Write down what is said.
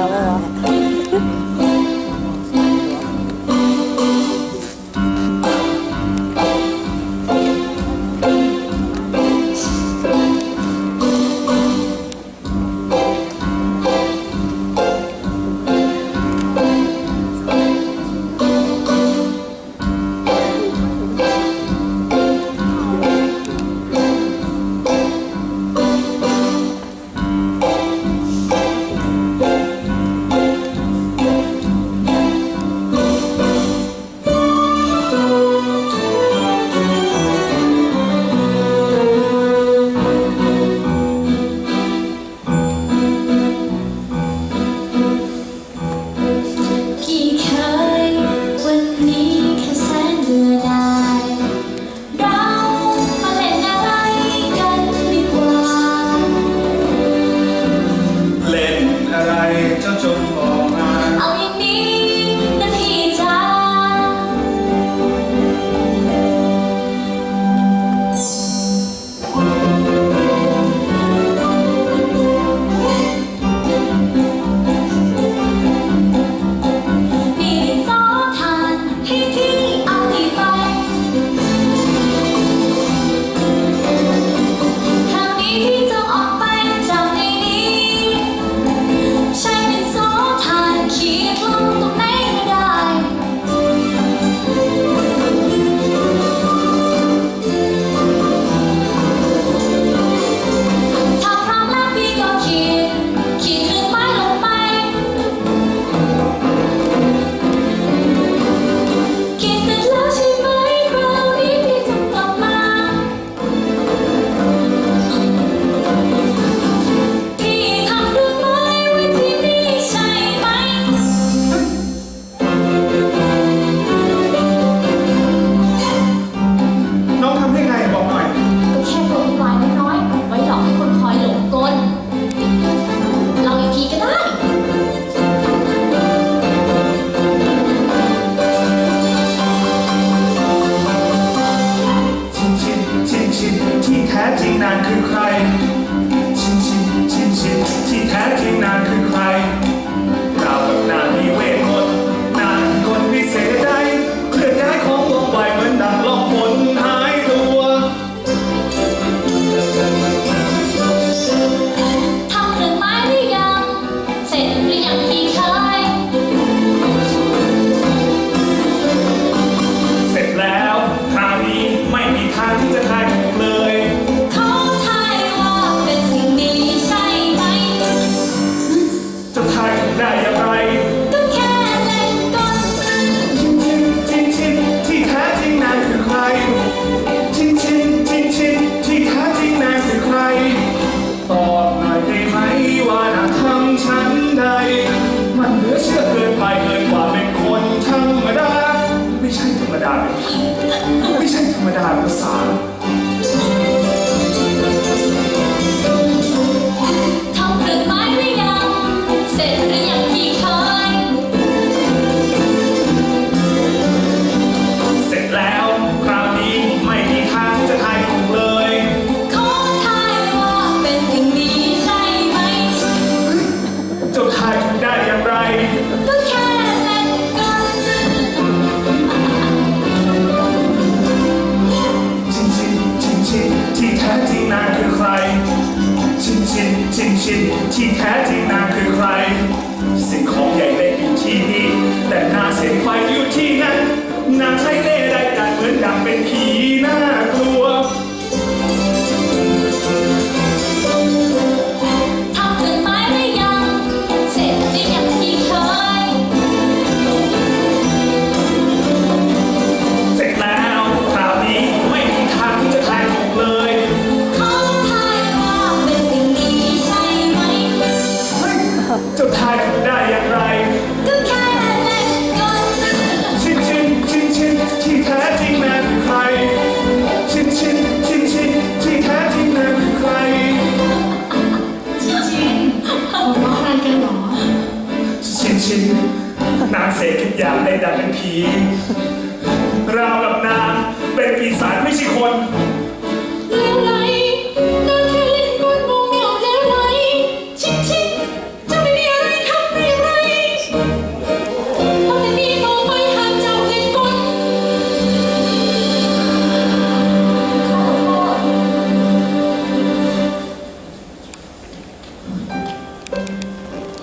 想问为什么这么大的事？ ชินที่แท้จริงนางคือใคร สิ่งของใหญ่เล็กอยู่ที่นี่ แต่นาเสียงไปอยู่ที่นั่นนางใช้เล่ห์ได้การเน ชิน นางเสกทุกอย่างได้ดังเป็นผี ราวกับนางเป็นปีศาจไม่ใช่คน